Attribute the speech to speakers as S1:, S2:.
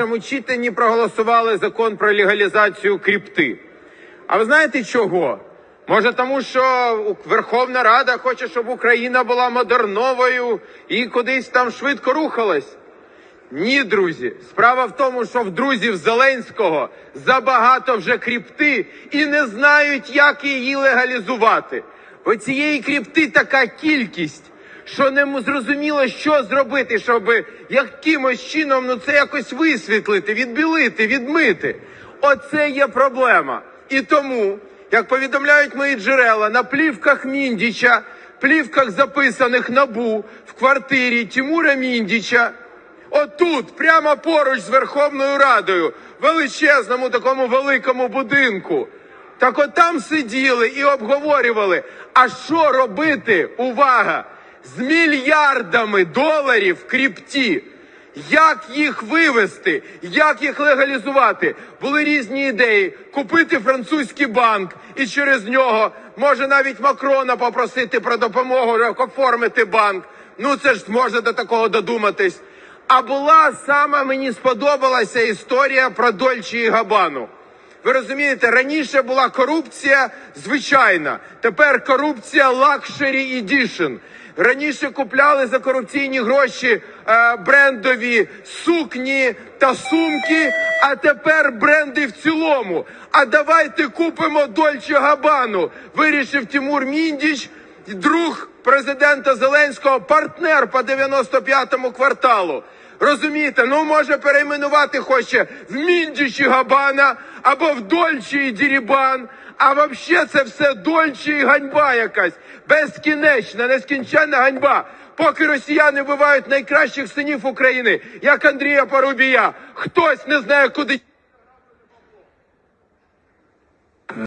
S1: першому читанні проголосували закон про легалізацію крипти. А ви знаєте чого? Може, тому що Верховна Рада хоче, щоб Україна була модерновою і кудись там швидко рухалась? Ні, друзі. Справа в тому, що в друзів Зеленського забагато вже крипти і не знають, як її легалізувати. Бо цієї крипти така кількість, що не зрозуміло, що зробити, щоб якимось чином ну це якось висвітлити, відбілити, відмити. Оце є проблема. І тому, як повідомляють мої джерела, на плівках Міндіча, плівках записаних набу в квартирі Тимура Міндіча. Отут, прямо поруч з Верховною Радою, величезному такому великому будинку. Так от там сиділи і обговорювали, а що робити, увага, з мільярдами доларів в крипті. Як їх вивести, як їх легалізувати? Були різні ідеї. Купити французький банк і через нього може навіть Макрона попросити про допомогу оформити банк. Ну це ж можна до такого додуматись. А була саме мені сподобалася історія про Дольче і Габану. Ви розумієте, раніше була корупція звичайна, тепер корупція лакшері едішн. Раніше купляли за корупційні гроші е, брендові сукні та сумки, а тепер бренди в цілому. А давайте купимо Дольче Габану. Вирішив Тимур Міндіч, друг президента Зеленського, партнер по 95-му кварталу. Розумієте, ну може перейменувати хоче в Міндічі Габана або в Дольче і Дірібан. А взагалі це все Дольче і ганьба якась. Безкінечна, нескінченна ганьба. Поки росіяни вбивають найкращих синів України, як Андрія Парубія, хтось не знає, куди